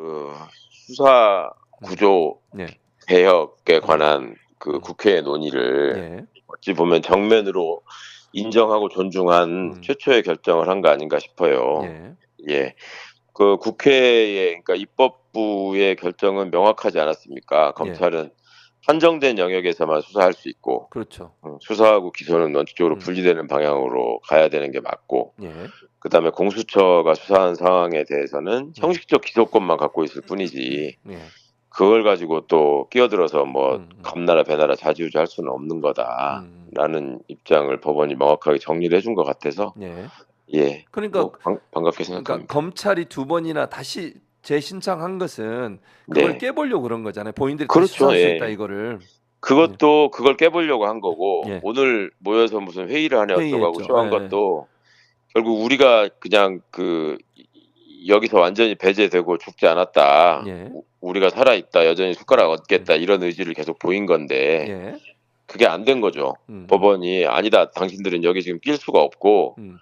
그 수사 구조 네. 개혁에 관한 그 음. 국회의 논의를 예. 어찌 보면 정면으로 인정하고 존중한 음. 최초의 결정을 한 거 아닌가 싶어요. 예. 예. 그 국회의 그러니까 입법부의 결정은 명확하지 않았습니까? 검찰은 한정된 영역에서만 수사할 수 있고 그렇죠. 음, 수사하고 기소는 원칙적으로 음. 분리되는 방향으로 가야 되는 게 맞고 예. 그다음에 공수처가 수사한 상황에 대해서는 음. 형식적 기소권만 갖고 있을 뿐이지 예. 그걸 가지고 또 끼어들어서 뭐 음, 음. 감나라 배나라 자지우지 할 수는 없는 거다라는 음. 입장을 법원이 명확하게 정리를 해준 것 같아서 예. 예 그러니까 뭐 반, 반갑게 그러니까 생각합니다. 검찰이 두 번이나 다시 재신청한 것은 그걸 네. 깨보려고 그런 거잖아요. 본인들이 그렇죠, 수사할 수 예. 있다 이거를. 그것도 그걸 깨보려고 한 거고 예. 오늘 모여서 무슨 회의를 하냐 어쩌고. 쇼한 예. 것도 결국 우리가 그냥 그 여기서 완전히 배제되고 죽지 않았다. 예. 우- 우리가 살아 있다. 여전히 숟가락 얻겠다. 이런 의지를 계속 보인 건데 예. 그게 안 된 거죠. 음. 법원이 아니다. 당신들은 여기 지금 낄 수가 없고 음.